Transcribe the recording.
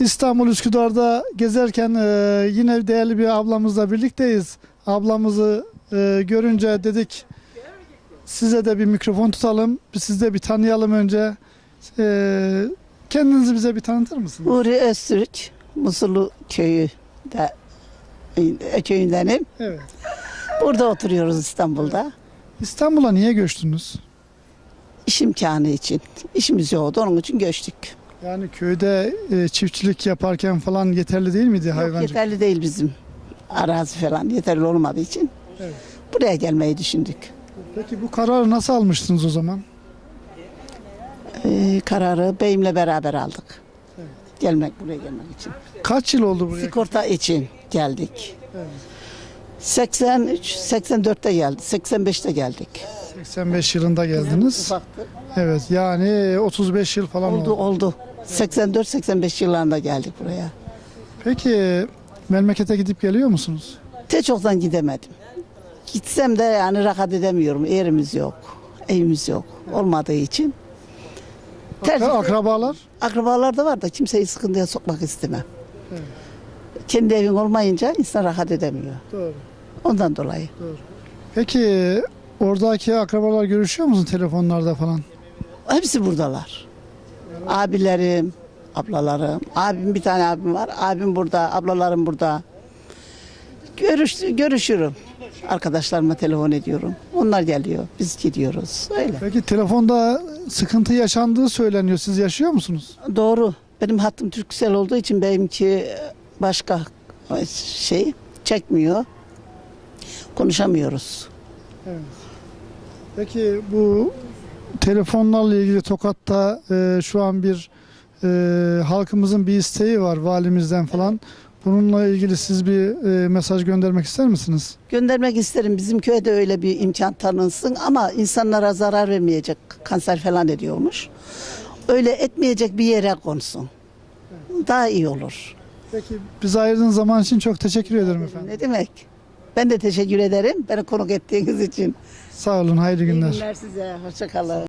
İstanbul Üsküdar'da gezerken e, yine değerli bir ablamızla birlikteyiz. Ablamızı e, görünce dedik size de bir mikrofon tutalım. Sizi de bir tanıyalım önce. E, kendinizi bize bir tanıtır mısınız? Uri Öztürk, Musullu köyü de e, köyündenim. Evet. Burada oturuyoruz İstanbul'da. İstanbul'a niye göçtünüz? İş imkanı için. İşimiz yoktu onun için göçtük. Yani köyde e, çiftçilik yaparken falan yeterli değil miydi Yok, hayvancılık? yeterli değil bizim arazi falan yeterli olmadığı için Evet. buraya gelmeyi düşündük. Peki bu kararı nasıl almıştınız o zaman? Ee, kararı beyimle beraber aldık. Gelmek buraya gelmek için. Kaç yıl oldu buraya? Sigorta için geldik. Evet. 83, 84'te geldik. 85'te geldik. 85 yılında geldiniz. Ufaktı. Evet yani 35 yıl falan Oldu oldu. oldu. 84-85 yıllarında geldik buraya. Peki memlekete gidip geliyor musunuz? Te çoktan gidemedim. Gitsem de yani rahat edemiyorum. Yerimiz yok. Evimiz yok. Olmadığı için. Tercih- Akrabalar? Akrabalar da var da kimseyi sıkıntıya sokmak istemem. Kendi evin olmayınca insan rahat edemiyor. Doğru. Ondan dolayı. Peki oradaki akrabalar görüşüyor musun telefonlarda falan? Hepsi buradalar. Abilerim, ablalarım. Abim bir tane abim var. Abim burada, ablalarım burada. Görüş, görüşürüm. Arkadaşlarıma telefon ediyorum. Onlar geliyor. Biz gidiyoruz. Öyle. Peki telefonda sıkıntı yaşandığı söyleniyor. Siz yaşıyor musunuz? Doğru. Benim hattım Türksel olduğu için benimki başka şey çekmiyor. Konuşamıyoruz. Peki bu telefonlarla ilgili Tokat'ta e, şu an bir e, halkımızın bir isteği var valimizden falan. Bununla ilgili siz bir e, mesaj göndermek ister misiniz? Göndermek isterim. Bizim köyde öyle bir imkan tanınsın ama insanlara zarar vermeyecek kanser falan ediyormuş. Öyle etmeyecek bir yere konsun. Daha iyi olur. Peki bize ayırdığınız zaman için çok teşekkür ederim efendim. Ne demek? Ben de teşekkür ederim. Beni konuk ettiğiniz için. Sağ olun, hayırlı İyi günler. günler size. Hoşçakalın.